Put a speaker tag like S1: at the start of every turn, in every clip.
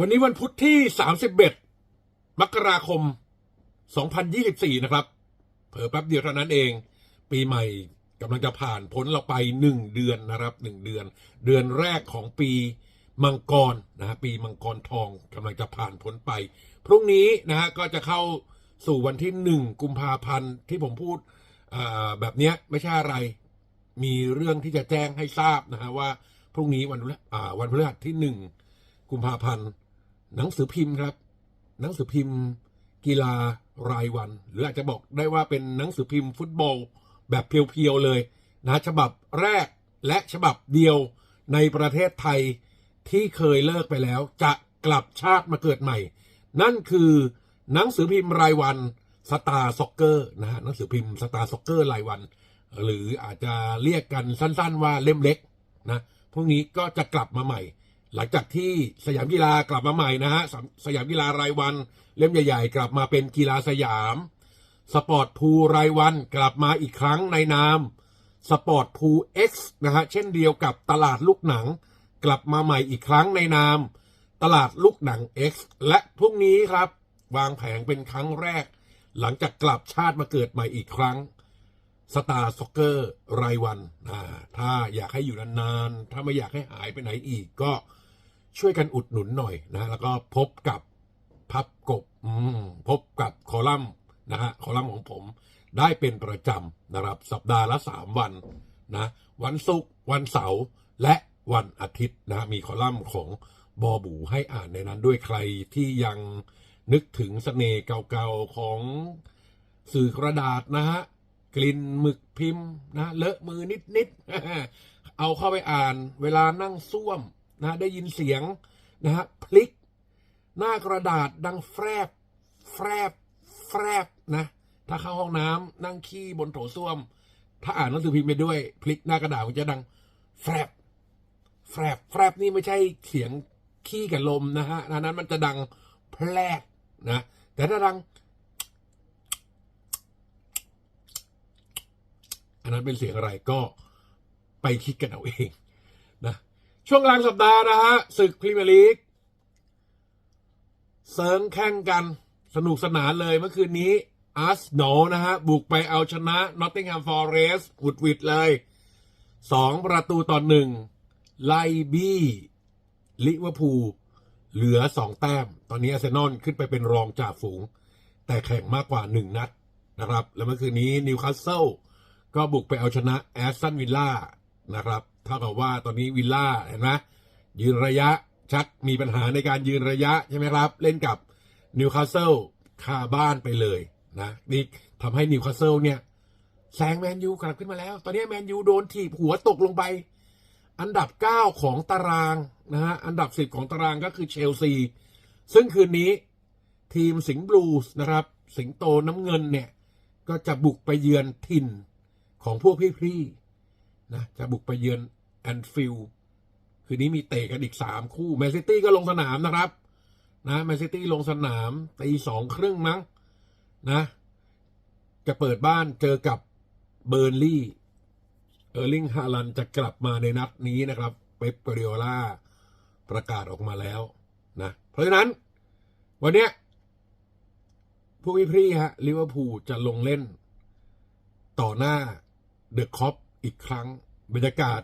S1: วันนี้วันพุธที่ 31 มกราคม 2024 นะครับ เผอแป๊บเดียวเท่านั้นเอง ปีใหม่กำลังจะผ่านพ้นเราไปหนึ่งเดือนนะครับหนึ่งเดือน เดือนแรกของปีมังกรนะฮะปีมังกรทองกำลังจะผ่านพ้นไป พรุ่งนี้นะฮะก็จะเข้าสู่วันที่หนึ่งกุมภาพันธ์ที่ผมพูดแบบเนี้ยไม่ใช่อะไร มีเรื่องที่จะแจ้งให้ทราบนะฮะว่าพรุ่งนี้วันวันพฤหัสที่หนึ่งกุมภาพันธ์ หนังสือพิมพ์ครับ หนังสือพิมพ์ กีฬารายวัน หรืออาจจะบอกได้ว่าเป็นหนังสือพิมพ์ฟุตบอลแบบเพียวๆเลยนะฉบับแรกและฉบับเดียวในประเทศไทยที่เคยเลิกไปแล้ว จะกลับชาติมาเกิดใหม่ นั่นคือหนังสือพิมพ์รายวันสตาร์ซ็อกเกอร์นะฮะหนังสือพิมพ์สตาร์ซ็อกเกอร์รายวัน หรืออาจจะเรียกกันสั้น ๆ ว่าเล่มเล็กนะพวกนี้ก็จะกลับมาใหม่ หลังจากที่สยามกีฬากลับมาใหม่นะฮะสสยามกีฬารายวันเล่มใหญ่ ๆ กลับมาเป็นกีฬาสยาม สปอร์ตพูรายวันกลับมาอีกครั้งในนามสปอร์ตพูเอ็กซ์นะฮะเช่นเดียวกับตลาดลูกหนัง กลับมาใหม่อีกครั้งในนาม ตลาดลูกหนัง X และพรุ่งนี้ครับ วางแผงเป็นครั้งแรก หลังจากกลับชาติมาเกิดใหม่อีกครั้งสตาร์ซ็อกเกอร์รายวันอ่าถ้าอยากให้อยู่นานๆ ถ้าไม่อยากให้หายไปไหนอีกก็ ช่วยกันอุดหนุนหน่อยนะแล้วก็พบกับพับกบพบกับคอลัมน์นะฮะคอลัมน์ของผมได้เป็นประจำนะครับสัปดาห์ละสามวันนะวันศุกร์วันเสาร์และวันอาทิตย์นะมีคอลัมน์ของบอบูให้อ่านในนั้นด้วยใครที่ยังนึกถึงเสน่ห์เก่าๆของสื่อกระดาษนะฮะกลิ่นหมึกพิมพ์นะเลอะมือนิดๆเอาเข้าไปอ่าน เวลานั่งซ่วม นะได้ยินเสียงนะฮะพลิก หน้ากระดาษดังแฟบแฟบแฟบนะ ถ้าเข้าห้องน้ำนั่งขี้บนโถส้วม ถ้าอ่านหนังสือพิมพ์ไปด้วย พลิกหน้ากระดาษมันจะดังแฟบแฟบแฟบนี่ไม่ใช่เสียงขี้กับลมนะฮะอันนั้นมันจะดังแพรกนะ แต่ถ้าดัง อันนั้นเป็นเสียงอะไรก็ไปคิดกันเอาเอง ช่วงกลางสัปดาห์นะฮะศึกพรีเมียร์ลีกเสริงแข่งกันสนุกสนานเลยเมื่อคืนนี้อาร์สโนนะฮะ บุกไปเอาชนะนอตติงแฮมฟอร์เรสต์หุดหวิดเลยสองประตูต่อหนึ่งไลบี้ลิเวอร์พูลเหลือสองแต้ม ตอนนี้อาร์เซนอลขึ้นไปเป็นรองจ่าฝูง แต่แข่งมากกว่าหนึ่งนัดนะครับ แล้วเมื่อคืนนี้นิวคาสเซิลก็บุกไปเอาชนะแอสตันวิลล่านะครับ เท่ากับว่าตอนนี้วิลล่าเห็นไหมยืนระยะชักมีปัญหาในการยืนระยะใช่ไหมครับ เล่นกับนิวคาสเซิลคาบ้านไปเลยนะนี่ทำให้นิวคาสเซิลเนี่ยแซงแมนยูกลับขึ้นมาแล้ว ตอนนี้แมนยูโดนถีบหัวตกลงไป อันดับ 9 ของตารางนะฮะอันดับ 10 ของตารางก็คือเชลซี ซึ่งคืนนี้ทีมสิงห์บลูส์นะครับ สิงโตน้ำเงินเนี่ย ก็จะบุกไปเยือนถิ่นของพวกพี่ๆนะจะบุกไปเยือน แอนฟิลคืนนี้มีเตะกันอีกสามคู่แมนซิตี้ก็ลงสนามนะครับ นะแมนซิตี้ลงสนามตีสองครึ่งมั้งนะ จะเปิดบ้านเจอกับเบอร์นลี่เออร์ลิงฮาลันจะกลับมาในนัดนี้นะครับ เป๊ปเปอริโอล่าประกาศออกมาแล้วนะเพราะฉะนั้น วันเนี้ยผู้พี่ฮะลิเวอร์พูลจะลงเล่น ต่อหน้าเดอะคอปอีกครั้ง บรรยากาศ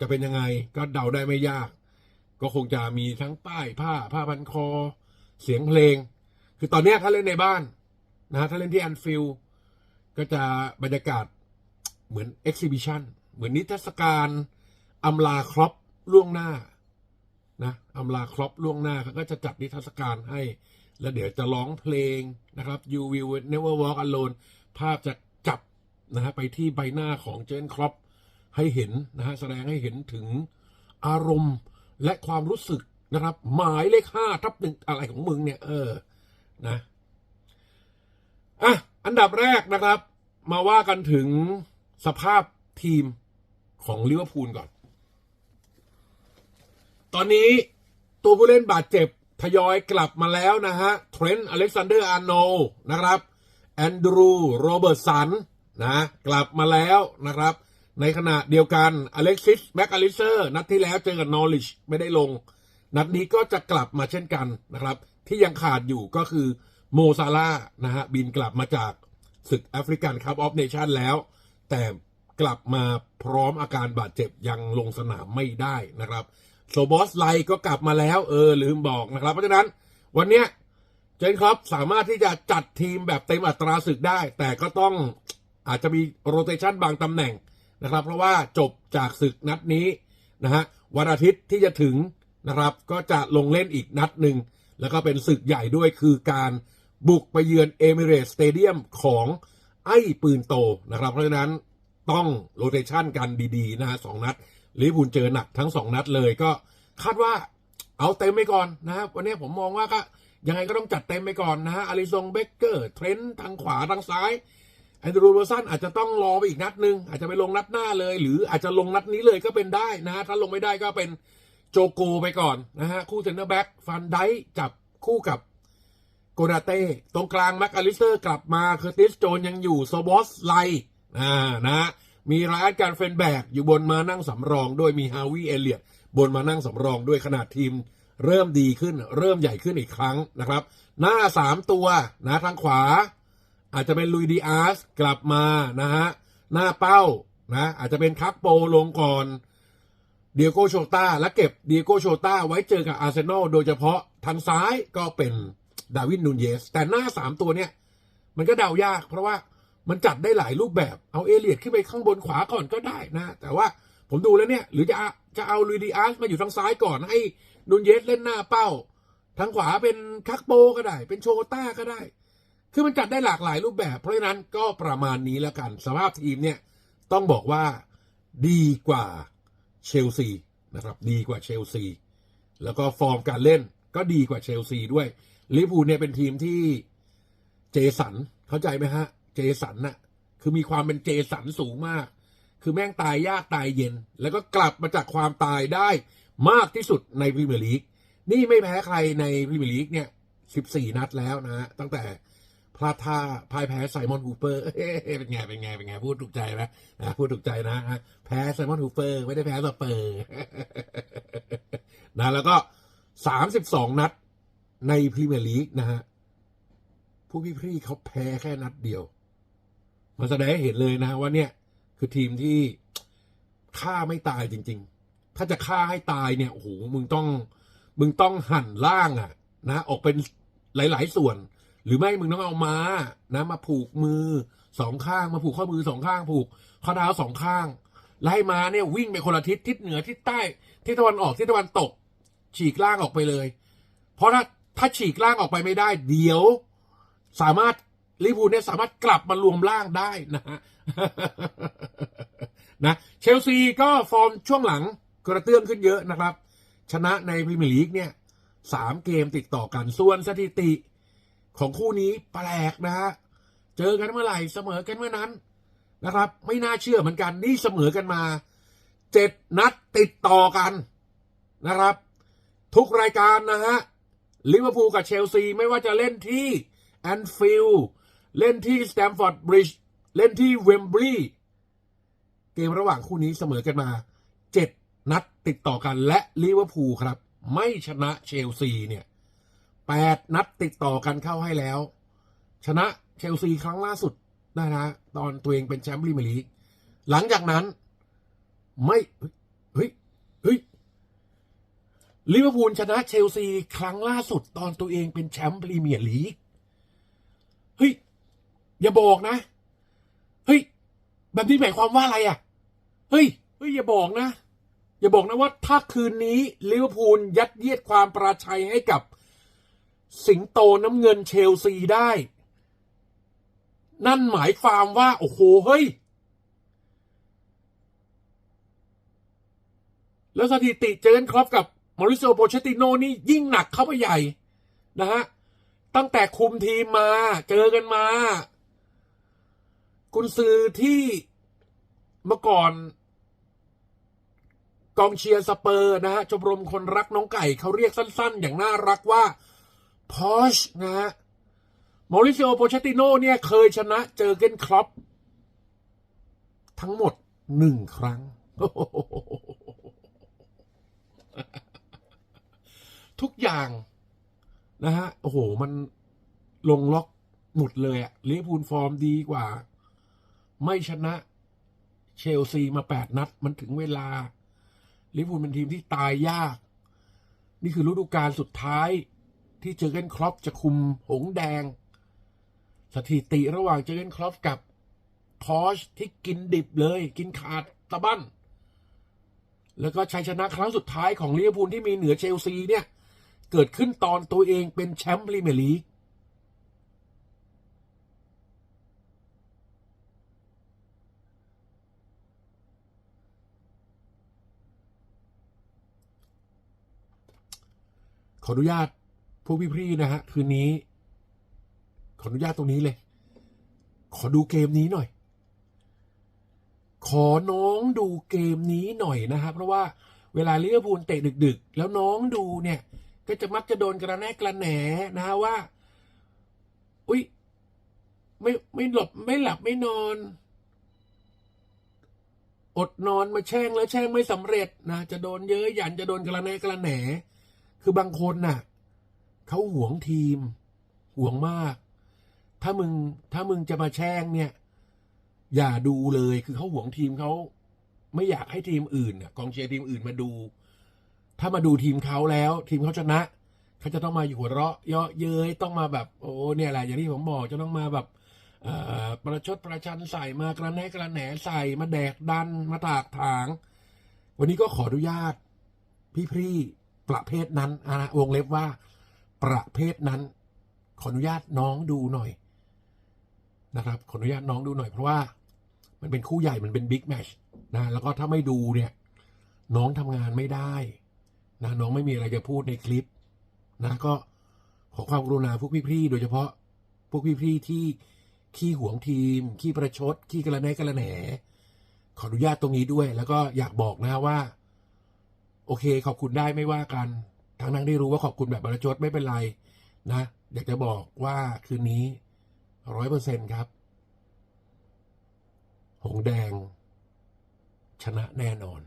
S1: จะเป็นยังไงก็เดาได้ไม่ยาก ก็คงจะมีทั้งป้ายผ้าผ้าพันคอ เสียงเพลง คือตอนนี้ถ้าเล่นในบ้านนะฮะถ้าเล่นที่แอนฟิลก็จะบรรยากาศเหมือนเอ็กซิบิชันเหมือนนิทรรศการอำลาครอปล่วงหน้านะอำลาครอปล่วงหน้าเขาก็จะจัดนิทรรศการให้ แล้วเดี๋ยวจะร้องเพลงนะครับ You Will Never Walk Alone ภาพจะจับนะฮะไปที่ใบหน้าของเจนครอป ให้เห็นนะฮะแสดงให้เห็นถึงอารมณ์และความรู้สึกนะครับ หมายเลขห้าทับหนึ่งอะไรของมึงเนี่ย เออนะอะอันดับแรกนะครับ มาว่ากันถึงสภาพทีมของลิเวอร์พูลก่อน ตอนนี้ตัวผู้เล่นบาดเจ็บทยอยกลับมาแล้วนะฮะ เทรนต์อเล็กซานเดอร์อาร์โนนะครับ แอนดรู โรเบิร์ตสันนะ กลับมาแล้วนะครับ ในขณะเดียวกันอเล็กซิสแบ็กอลิเซอร์นัดที่แล้วเจอกับนอริชไม่ได้ลง นัดนี้ก็จะกลับมาเช่นกันนะครับ ที่ยังขาดอยู่ก็คือโมซาลานะฮะบินกลับมาจากศึกแอฟริกันคัพออฟเนชั่นแล้ว แต่กลับมาพร้อมอาการบาดเจ็บยังลงสนามไม่ได้นะครับโซบอสไลก็กลับมาแล้วเออลืมบอกนะครับ เพราะฉะนั้นวันเนี้ยเจนครับสามารถที่จะจัดทีมแบบเต็มอัตราศึกได้ แต่ก็ต้องอาจจะมีโรเตชันบางตำแหน่ง นะครับ เพราะว่าจบจากศึกนัดนี้นะฮะวันอาทิตย์ที่จะถึงนะครับ ก็จะลงเล่นอีกนัดหนึ่ง แล้วก็เป็นศึกใหญ่ด้วยคือการบุกไปเยือนเอมิเรตสเตเดียมของไอ้ปืนโตนะครับ เพราะฉะนั้นต้องโรเตชันกันดีๆนะฮะสองนัดลิบูลเจอหนักทั้งสองนัดเลยก็คาดว่าเอาเต็มไปก่อนนะครับวันนี้ผมมองว่าก็ยังไงก็ต้องจัดเต็มไปก่อนนะฮะอาริซงเบเกอร์เทรนต์ทางขวาทางซ้าย แอนดรูว์เวอร์สันอาจจะต้องรอไปอีกนัดหนึ่งอาจจะไปลงนัดหน้าเลย หรืออาจจะลงนัดนี้เลยก็เป็นได้นะฮะถ้าลงไม่ได้ก็เป็นโจโกไปก่อนนะฮะคู่เซนเตอร์แบ็กฟันไดจับคู่กับโกนาเต้ตรงกลางแม็กอลิสเตอร์กลับมาเคอร์ติสโจนยังอยู่โซบอสไลอ่านะฮะมีรายการเฟนแบกอยู่บนมานั่งสำรองด้วยมีฮาวิเอเลียตบนมานั่งสำรองด้วยขนาดทีมเริ่มดีขึ้น เริ่มใหญ่ขึ้นอีกครั้งนะครับ หน้าสามตัวนะทางขวา อาจจะเป็นลุยดีอาร์สกลับมานะฮะหน้าเป้านะอาจจะเป็นคักโปลงก่อนเดียโกโชตาและเก็บเดียโกโชตาไว้เจอกับอาร์เซนอลโดยเฉพาะทางซ้ายก็เป็นดาวินนูนเยส แต่หน้าสามตัวเนี่ย มันก็เดายาก เพราะว่ามันจัดได้หลายรูปแบบเอาเอเลียดขึ้นไปข้างบนขวาก่อนก็ได้นะ แต่ว่าผมดูแล้วเนี่ย หรือจะจะเอาลุยดีอาร์สมาอยู่ทางซ้ายก่อนให้นูนเยสเล่นหน้าเป้า ทางขวาเป็นคักโปก็ได้ เป็นโชต้าก็ได้ คือมันจัดได้หลากหลายรูปแบบ เพราะฉะนั้นก็ประมาณนี้แล้วกัน สภาพทีมเนี่ยต้องบอกว่าดีกว่าเชลซีนะครับดีกว่าเชลซีแล้วก็ฟอร์มการเล่นก็ดีกว่าเชลซีด้วยลิเวอร์พูลเนี่ยเป็นทีมที่เจสันเข้าใจไหมฮะ เจสันน่ะคือมีความเป็นเจสันสูงมาก คือแม่งตายยากตายเย็น แล้วก็กลับมาจากความตายได้มากที่สุดในพรีเมียร์ลีกนี่ไม่แพ้ใครในพรีเมียร์ลีกเนี่ยสิบสี่นัดแล้วนะฮะตั้งแต่ พลาดท่าพ่ายแพ้ไซมอนฮูเปอร์เป็นไงเป็นไงเป็นไงพูดถูกใจไหมนะพูดถูกใจนะฮะแพ้ไซมอนฮูเปอร์ไม่ได้แพ้สเปอร์นะแล้วก็สามสิบสองนัดในพรีเมียร์ลีกนะฮะผู้พี่พี่เขาแพ้แค่นัดเดียว มันแสดงให้เห็นเลยนะว่าเนี่ย คือทีมที่ฆ่าไม่ตายจริง ๆ ถ้าจะฆ่าให้ตายเนี่ยโอ้โหมึงต้อง มึงต้องหั่นล่างอะนะ ออกเป็นหลาย ๆ ส่วน หรือไม่มึงต้องเอามานะมาผูกมือสองข้างมาผูกข้อมือสองข้าง ผูกข้อเท้าสองข้างไล่มาเนี่ยวิ่งไปคนละทิศทิศเหนือทิศใต้ทิศตะวันออกทิศตะวันตก ฉีกล่างออกไปเลย เพราะถ้าถ้าฉีกล่างออกไปไม่ได้ เดี๋ยว สามารถลิพูเนี่ยสามารถกลับมารวมล่างได้นะฮะนะเชลซีก็ฟอร์มช่วงหลังกระเตื้องขึ้นเยอะนะครับ ชนะในพรีเมียร์ลีกเนี่ยสามเกมติดต่อกันส่วนสถิติ ของคู่นี้แปลกนะฮะ เจอกันเมื่อไหร่เสมอกันเมื่อนั้นนะครับ ไม่น่าเชื่อเหมือนกันนี่เสมอกันมาเจ็ดนัดติดต่อกันนะครับ ทุกรายการนะฮะลิเวอร์พูลกับเชลซี ไม่ว่าจะเล่นที่แอนฟิลด์เล่นที่สแตมฟอร์ดบริดจ์เล่นที่เวมบลีย์เกมระหว่างคู่นี้เสมอกันมาเจ็ดนัดติดต่อกันและลิเวอร์พูลครับ ไม่ชนะเชลซีเนี่ย แปดนัดติดต่อกันเข้าให้แล้ว ชนะเชลซีครั้งล่าสุดนะนะตอนตัวเองเป็นแชมป์พรีเมียร์ลีกหลังจากนั้นไม่เฮ้ยเฮ้ยลิเวอร์พูลชนะเชลซีครั้งล่าสุดตอนตัวเองเป็นแชมป์พรีเมียร์ลีกเฮ้ยอย่าบอกนะเฮ้ยแบบนี้หมายความว่าอะไรอะเฮ้ยเฮ้ยอย่าบอกนะ อย่าบอกนะว่าถ้าคืนนี้ลิเวอร์พูลยัดเยียดความประชัยให้กับ สิงโตน้ำเงินเชลซีได้ นั่นหมายความว่า โอ้โห เฮ้ย แล้วสถิติเจอกันครอปกับมอริโซโปเชติโนนี่ยิ่งหนักเข้าไปใหญ่ นะฮะ ตั้งแต่คุมทีมมาเจอกันมากุนซือที่เมื่อก่อน กองเชียร์สเปอร์นะฮะชมรมคนรักน้องไก่เขาเรียกสั้น ๆ อย่างน่ารักว่า พอชนะฮะมอริ c ิโอโปเชติโนเนี่ยเคยชนะเจอเกนครอปทั้งหมดหนึ่งครั้ง ทุกอย่างนะฮะ โอ้โห มันลงล็อกหมดเลยอะลิเวอร์พูลฟอร์มดีกว่า ไม่ชนะ เชลซีมาแปดนัด มันถึงเวลาลิเวอร์พูลเป็นทีมที่ตายยาก นี่คือฤดูกาลสุดท้าย ที่เจอเกนครอปจะคุมหงแดง สถิติระหว่างเจอเกนครอปกับพอชที่กินดิบเลย กินขาดตะบั้น แล้วก็ชัยชนะครั้งสุดท้ายของลิเวอร์พูลที่มีเหนือเชลซีเนี่ย เกิดขึ้นตอนตัวเองเป็นแชมป์พรีเมียร์ลีกขออนุญาต พวกพี่ๆนะฮะ คืนนี้ ขออนุญาตตรงนี้เลย ขอดูเกมนี้หน่อย ขอน้องดูเกมนี้หน่อยนะครับ เพราะว่าเวลาลิเวอร์พูลเตะดึก ๆ แล้วน้องดูเนี่ย ก็จะมักจะโดนกระแนกกระแหนนะฮะว่า อุ้ยไม่ไม่หลบไม่หลับไม่นอนอดนอนมาแช่งแล้วแช่งไม่สำเร็จนะจะโดนเยอะหยันจะโดนกระแนกกระแหน คือบางคนน่ะ เขาหวงทีมหวงมาก ถ้ามึงถ้ามึงจะมาแช่งเนี่ย อย่าดูเลยคือเขาหวงทีมเขาไม่อยากให้ทีมอื่นกองเชียร์ทีมอื่นมาดู ถ้ามาดูทีมเขาแล้ว ทีมเขาชนะเขาจะต้องมาอยู่หัวเราะ เยาะเย้ยต้องมาแบบ โอ้เนี่ยแหละอย่างที่ผมบอกจะต้องมาแบบประชดประชันใส่มากระแนกกระแหนใส่มาแดกดันมาตากถาง วันนี้ก็ขออนุญาต พี่ๆประเภทนั้นอะวงเล็บว่า ประเภทนั้น ขออนุญาตน้องดูหน่อยนะครับ ขออนุญาตน้องดูหน่อยเพราะว่ามันเป็นคู่ใหญ่มันเป็นบิ๊กแมชนะแล้วก็ถ้าไม่ดูเนี่ย น้องทำงานไม่ได้นะน้องไม่มีอะไรจะพูดในคลิปนะก็ขอความกรุณาพวกพี่ๆโดยเฉพาะพวกพี่ๆที่ขี้หวงทีม ขี้ประชด ขี้กระแนกกระแหน ขออนุญาตตรงนี้ด้วย แล้วก็อยากบอกนะว่า โอเคขอบคุณได้ไม่ว่ากัน ทั้งนั้นได้รู้ว่าขอบคุณแบบประชดไม่เป็นไรนะ อยากจะบอกว่าคืนนี้ร้อยเปอร์เซ็นครับ หงแดง ชนะแน่นอน